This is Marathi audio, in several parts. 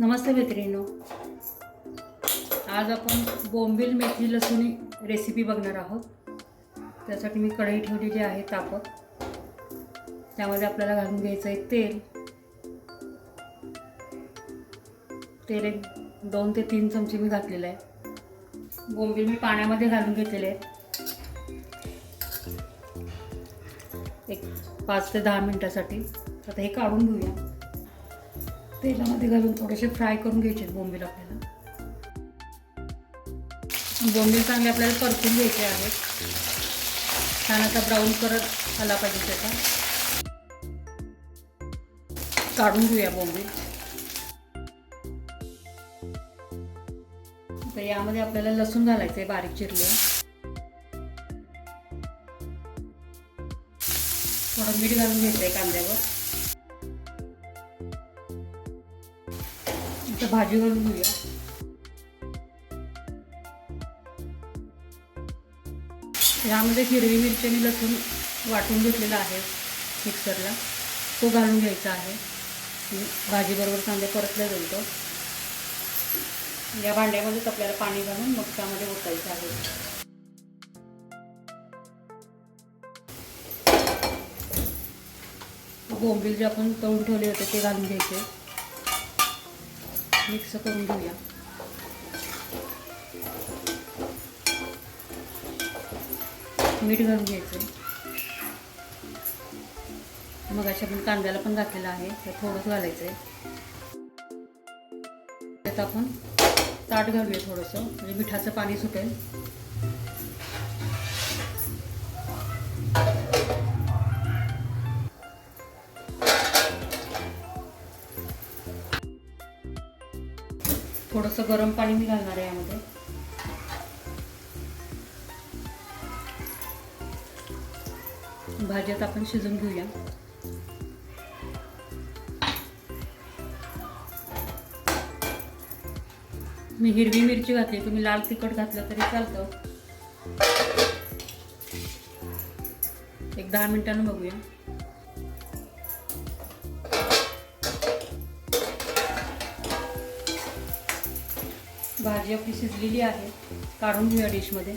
नमस्ते मैत्रिणीनो. आज आपण बोंबील मेथी लसूणी रेसिपी बघणार आहोत. त्यासाठी मी कढई ठेवलेली आहे तापत. त्यामध्ये आपल्याला घालून घ्यायचं आहे तेल. तेल एक दोन ते तीन चमचे मी घातलेलं आहे. बोंबील मी पाण्यामध्ये घालून घेतलेले आहेत. एक पाच ते दहा मिनटासाठी. आता हे काढून घेऊया. तेलामध्ये घालून थोडेसे फ्राय करून घ्यायचे आहेत बोंबील आपल्याला. बोंबील चांगले आपल्याला परतून घ्यायचे आहेत. छान असा ब्राऊन करत आला पाहिजे त्याचा. काढून घेऊया बोंबील. तर यामध्ये आपल्याला लसूण घालायचं आहे बारीक चिरले थोडं मीठ घालून घ्यायचं आहे कांद्यावर. आता भाजी घालून घेऊया. यामध्ये हिरवी मिरची आणि लसूण वाटून घेतलेला आहे मिक्सरला. तो घालून घ्यायचा आहे. भाजीबरोबर कांदे परतल्या जाईल तो. या भांड्यामध्येच आपल्याला पाणी घालून मग त्यामध्ये ओतायचं आहे. बोंबील जे आपण तळून ठेवले होते ते घालून घ्यायचे. मिक्स करून घेऊया. मीठ घालून घ्यायचं. मग अशा आपण कांद्याला पण घातलेलं आहे ते थोडंच घालायचं आहे त्यात आपण ताट घालूया थोडंसं म्हणजे मिठाचं पाणी सुटेल. थोडंसं गरम पाणी मी घालणार आहे यामध्ये. भाज्यात आपण शिजून घेऊया. मी हिरवी मिरची घातली तुम्ही लाल तिखट घातलं तरी चालतं. एक दहा मिनिटानं बघूया. भाजी आपली शिजलेली आहे. काढून घेऊया डिशमध्ये.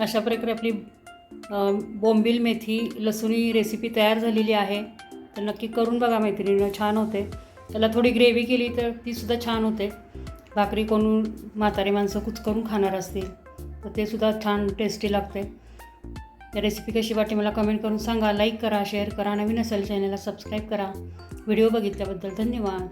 अशा प्रकारे आपली बोंबील मेथी लसुणी रेसिपी तयार झालेली आहे. तर नक्की करून बघा मैत्रिणीनं छान होते. त्याला थोडी ग्रेव्ही केली तर तीसुद्धा छान होते. भाकरी कोण म्हातारी माणसं कुच करून खाणार असतील तर ते सुद्धा छान टेस्टी लागते. या रेसिपी कशी वाटते मला कमेंट करून सांगा. लाईक करा शेअर करा. नवीन असेल चॅनलला सबस्क्राईब करा. व्हिडिओ बघितल्याबद्दल धन्यवाद.